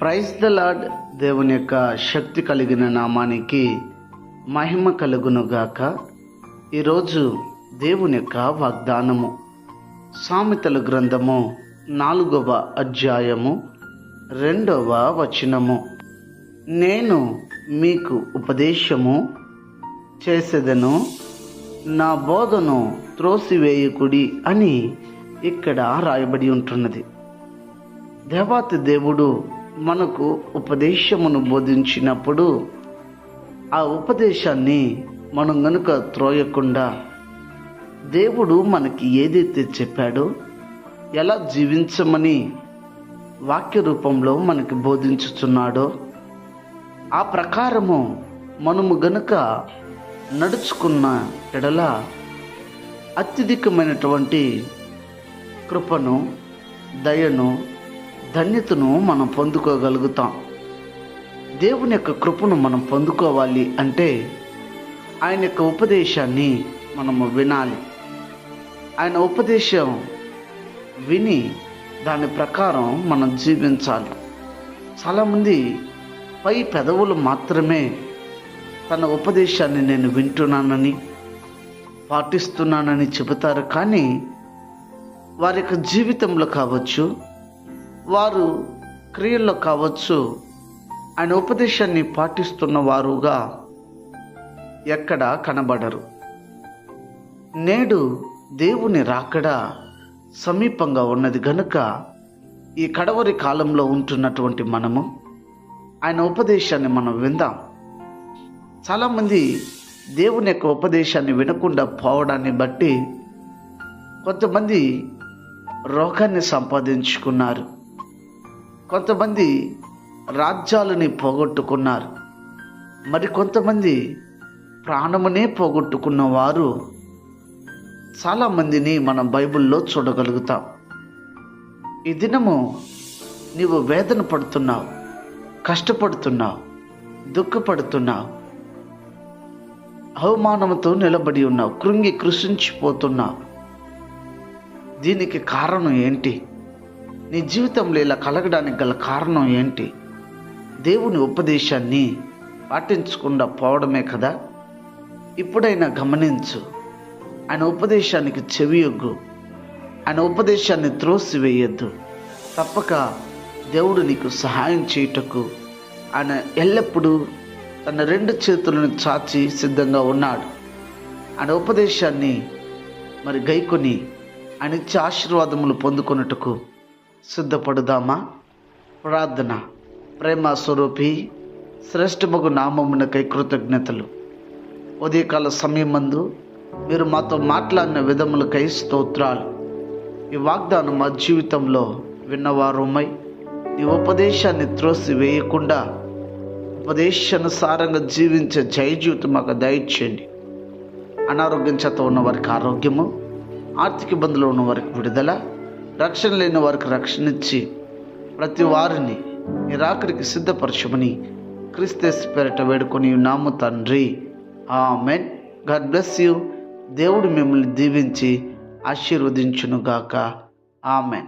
Praise the lord దేవుని యొక్క శక్తి కలిగిన నామానికి మహిమ కలుగునుగాక. ఈరోజు దేవుని యొక్క వాగ్దానము. సామెతల గ్రంథము నాలుగవ అధ్యాయము రెండవ వచనము. నేను మీకు ఉపదేశము చేసేదను నా బోధను త్రోసివేయకుడి అని ఇక్కడ రాయబడి ఉంటున్నది. దేవాతి దేవుడు మనకు ఉపదేశమును బోధించినప్పుడు ఆ ఉపదేశాన్ని మనం గనుక త్రోయకుండా దేవుడు మనకి ఏదైతే చెప్పాడో ఎలా జీవించమని వాక్య రూపంలో మనకి బోధించుచున్నాడో ఆ ప్రకారము మనము గనుక నడుచుకున్న ఎడల అత్యధికమైనటువంటి కృపను దయను ధన్యతను మనం పొందుకోగలుగుతాం. దేవుని యొక్క కృపను మనం పొందుకోవాలి అంటే ఆయన యొక్క ఉపదేశాన్ని మనము వినాలి. ఆయన ఉపదేశం విని దాని ప్రకారం మనం జీవించాలి. చాలామంది పై పెదవులు మాత్రమే తన ఉపదేశాన్ని నేను వింటున్నానని పాటిస్తున్నానని చెబుతారు. కానీ వారి యొక్క జీవితంలో కావచ్చు వారు క్రియల్లో కావచ్చు ఆయన ఉపదేశాన్ని పాటిస్తున్న వారుగా ఎక్కడ కనబడరు. నేడు దేవుని రాకడ సమీపంగా ఉన్నది గనుక ఈ కడవరి కాలంలో ఉంటున్నటువంటి మనము ఆయన ఉపదేశాన్ని మనం విందాం. చాలామంది దేవుని యొక్క ఉపదేశాన్ని వినకుండా పోవడాన్ని బట్టి కొంతమంది రోగాన్ని సంపాదించుకున్నారు. కొంతమంది రాజ్యాలని పోగొట్టుకున్నారు. మరి కొంతమంది ప్రాణమునే పోగొట్టుకున్న వారు చాలామందిని మనం బైబిల్లో చూడగలుగుతాం. ఈ దినము నీవు వేదన పడుతున్నావు కష్టపడుతున్నావు దుఃఖపడుతున్నావు అవమానంతో నిలబడి ఉన్నావు కృంగి కృషించిపోతున్నావు దీనికి కారణం ఏంటి? నీ జీవితంలో ఇలా కలగడానికి గల కారణం ఏంటి? దేవుని ఉపదేశాన్ని పాటించకుండా పోవడమే కదా? ఇప్పుడైనా గమనించు. ఆయన ఉపదేశానికి చెవియొగ్గు. ఆయన ఉపదేశాన్ని త్రోసివేయొద్దు. తప్పక దేవుడు నీకు సహాయం చేయుటకు ఆయన ఎల్లప్పుడూ తన రెండు చేతులను చాచి సిద్ధంగా ఉన్నాడు. ఆయన ఉపదేశాన్ని మరి గైకొని ఆయన ఇచ్చే ఆశీర్వాదములు పొందుకొనుటకు సిద్ధపడుదామా? ప్రార్థన ప్రేమ స్వరూపి శ్రేష్టమగు నామమునకై కృతజ్ఞతలు. ఉదయకాల సమయం మందు మీరు మాతో మాట్లాడిన విధములకై స్తోత్రాలు. ఈ వాగ్దానం మా జీవితంలో విన్నవారుమై ఈ ఉపదేశాన్ని త్రోసి వేయకుండా ఉపదేశానుసారంగా జీవించే జయ జీవితం మాకు దయచేయండి. అనారోగ్యం చేత ఉన్న వారికి ఆరోగ్యము ఆర్థిక ఇబ్బందులు ఉన్న వారికి విడుదల రక్షణ లేని వారికి రక్షణ ఇచ్చి ప్రతి వారిని నిరాకరికి సిద్ధపరచమని క్రిస్తస్ పేరట వేడుకొని నాము తండ్రి. ఆ మెన్ గాడ్ బ్లెస్ యూ. దేవుడు మిమ్మల్ని దీవించి ఆశీర్వదించునుగాక. ఆమెన్.